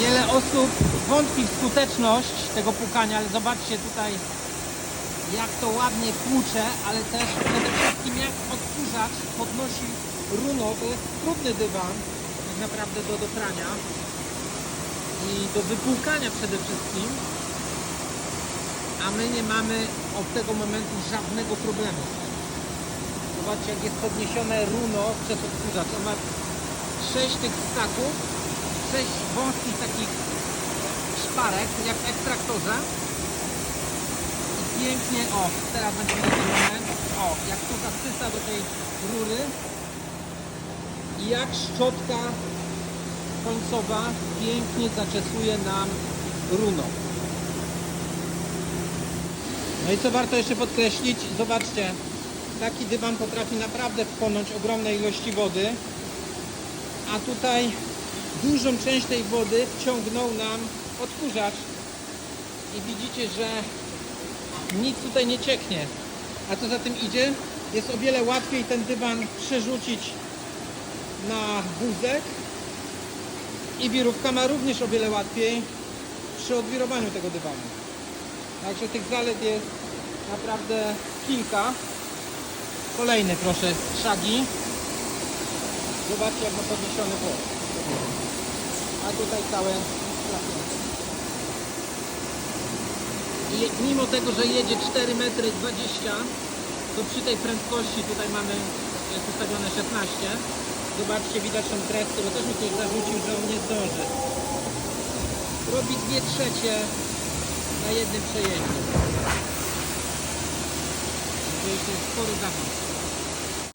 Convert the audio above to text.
Wiele osób wątpi w skuteczność tego pukania, ale zobaczcie tutaj jak to ładnie tłucze, ale też przede wszystkim jak odkurzacz podnosi runo. To jest trudny dywan tak naprawdę do dobrania i do wypłukania przede wszystkim. A my nie mamy od tego momentu żadnego problemu. Zobaczcie jak jest podniesione runo przez odkurzacz. On ma 6 tych staków, 6 wąskich takich szparek jak w ekstraktorze. Pięknie, o, teraz będzie nadzielone, o, jak to zasysa do tej rury. I jak szczotka końcowa pięknie zaczesuje nam runo. No i co warto jeszcze podkreślić, zobaczcie, taki dywan potrafi naprawdę wchłonąć ogromne ilości wody, a tutaj dużą część tej wody wciągnął nam odkurzacz i widzicie, że nic tutaj nie cieknie. A co za tym idzie, jest o wiele łatwiej ten dywan przerzucić na wózek i wirówka ma również o wiele łatwiej przy odwirowaniu tego dywanu. Także tych zalet jest naprawdę kilka. Kolejny proszę szagi. Zobaczcie jak ma podniesiony włos. A tutaj całe. I mimo tego, że jedzie 4 metry 20 to przy tej prędkości tutaj mamy jest ustawione 16 zobaczcie widać tą kreskę, bo też mi ktoś zarzucił, że on nie zdąży. Robi 2 trzecie na jednym przejeździe. To jest spory zawód